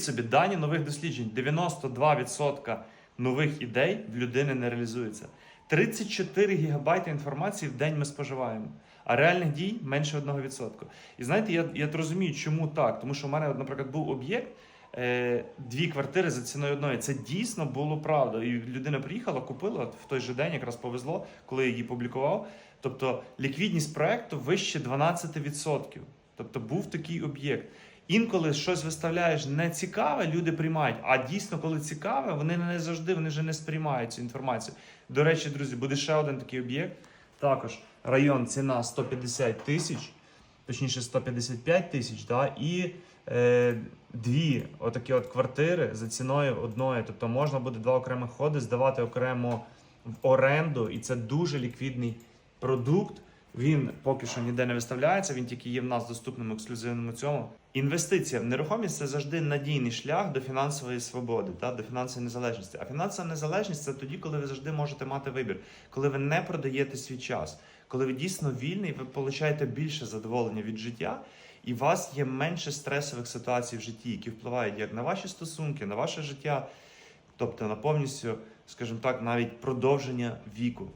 Уявіть собі, дані нових досліджень: 92% нових ідей в людини не реалізується. 34 гігабайти інформації в день ми споживаємо, а реальних дій менше 1%. І знаєте, я, я розумію, чому так. Тому що в мене, наприклад, був об'єкт. е, Дві квартири за ціною одної. Це дійсно було правда. І людина приїхала, купила в той же день, якраз повезло, коли я її публікував. Тобто ліквідність проекту вище 12%. Тобто був такий об'єкт. Інколи щось виставляєш не цікаве, люди приймають. А дійсно, коли цікаве, вони не завжди вони вже не сприймають цю інформацію. До речі, друзі, буде ще один такий об'єкт. Також район ціна 150 тисяч, точніше 155 тисяч, да, і е, дві отакі от квартири за ціною одної. Тобто можна буде два окремих ходи здавати окремо в оренду, і це дуже ліквідний продукт. Він поки що ніде не виставляється, він тільки є в нас доступним ексклюзивному цьому. Інвестиція в нерухомість це завжди надійний шлях до фінансової свободи, та, до фінансової незалежності. А фінансова незалежність це тоді, коли ви завжди можете мати вибір, коли ви не продаєте свій час, коли ви дійсно вільний, ви получаєте більше задоволення від життя, і у вас є менше стресових ситуацій в житті, які впливають як на ваші стосунки, на ваше життя, тобто на повністю, скажімо так, навіть продовження віку.